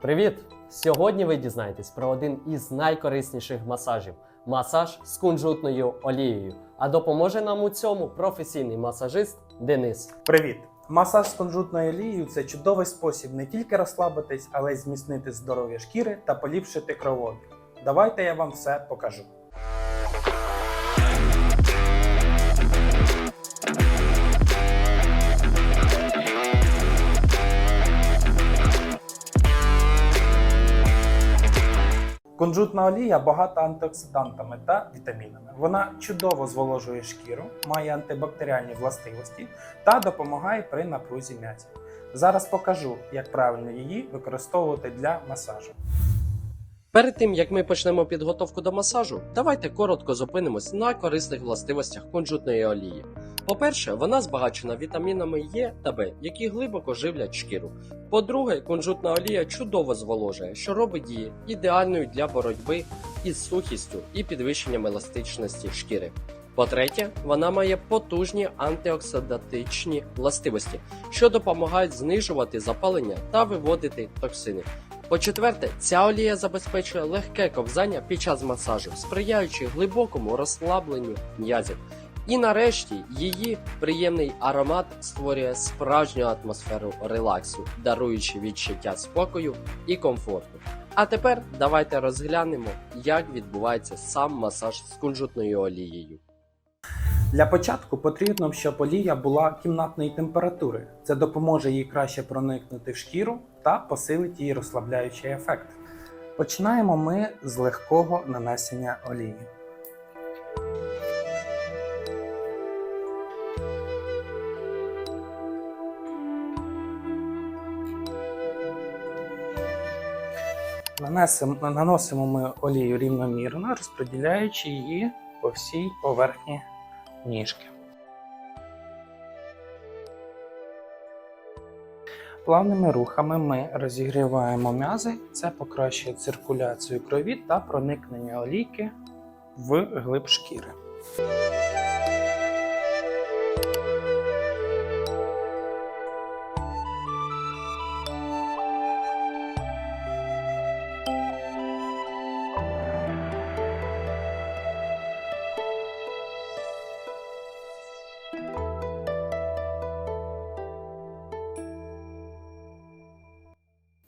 Привіт! Сьогодні ви дізнаєтесь про один із найкорисніших масажів масаж з кунжутною олією. А допоможе нам у цьому професійний масажист Денис. Привіт! Масаж з кунжутною олією це чудовий спосіб не тільки розслабитись, але й зміцнити здоров'я шкіри та поліпшити кровообіг. Давайте я вам все покажу. Кунжутна олія багата антиоксидантами та вітамінами. Вона чудово зволожує шкіру, має антибактеріальні властивості та допомагає при напрузі м'язів. Зараз покажу, як правильно її використовувати для масажу. Перед тим як ми почнемо підготовку до масажу, давайте коротко зупинимось на корисних властивостях кунжутної олії. По-перше, вона збагачена вітамінами Е та Б, які глибоко живлять шкіру. По-друге, кунжутна олія чудово зволожує, що робить її ідеальною для боротьби із сухістю і підвищенням еластичності шкіри. По-третє, вона має потужні антиоксидантичні властивості, що допомагають знижувати запалення та виводити токсини. По-четверте, ця олія забезпечує легке ковзання під час масажу, сприяючи глибокому розслабленню м'язів. І нарешті її приємний аромат створює справжню атмосферу релаксу, даруючи відчуття спокою і комфорту. А тепер давайте розглянемо, як відбувається сам масаж з кунжутною олією. Для початку потрібно, щоб олія була кімнатної температури. Це допоможе їй краще проникнути в шкіру та посилить її розслабляючий ефект. Починаємо ми з легкого нанесення олії. Нанесемо, наносимо ми олію рівномірно, розподіляючи її по всій поверхні ніжки. Плавними рухами ми розігріваємо м'язи. Це покращує циркуляцію крові та проникнення олійки в глиб шкіри.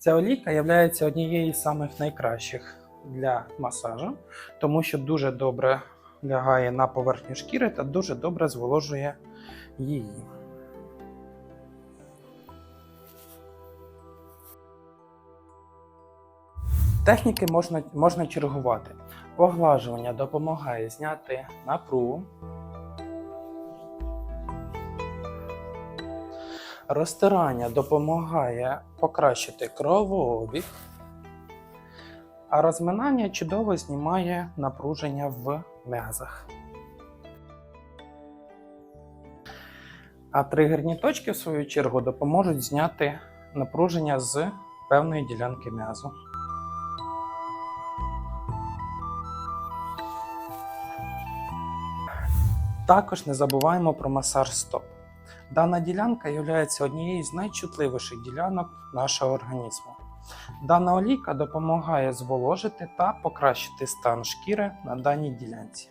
Ця олійка є однією з самих найкращих для масажу, тому що дуже добре лягає на поверхню шкіри та дуже добре зволожує її. Техніки можна, можна чергувати. Поглажування допомагає зняти напругу. Розтирання допомагає покращити кровообіг, а розминання чудово знімає напруження в м'язах. А тригерні точки, в свою чергу, допоможуть зняти напруження з певної ділянки м'язу. Також не забуваємо про масаж стоп. Дана ділянка є однією з найчутливіших ділянок нашого організму. Дана олійка допомагає зволожити та покращити стан шкіри на даній ділянці.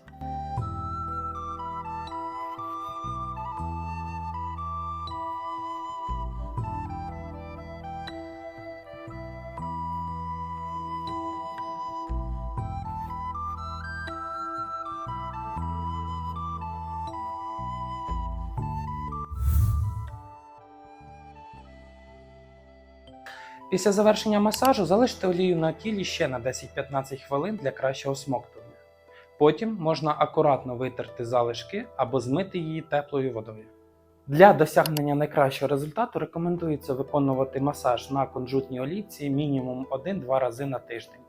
Після завершення масажу залиште олію на тілі ще на 10-15 хвилин для кращого смоктування. Потім можна акуратно витерти залишки або змити її теплою водою. Для досягнення найкращого результату рекомендується виконувати масаж на кунжутній олійці мінімум 1-2 рази на тиждень.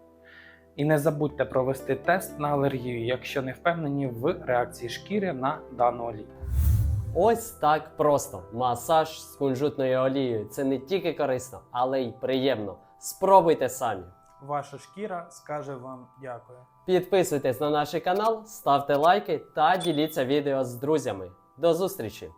І не забудьте провести тест на алергію, якщо не впевнені в реакції шкіри на дану олію. Ось так просто. Масаж з кунжутною олією це не тільки корисно, але й приємно. Спробуйте самі. Ваша шкіра скаже вам дякую. Підписуйтесь на наш канал, ставте лайки та діліться відео з друзями. До зустрічі!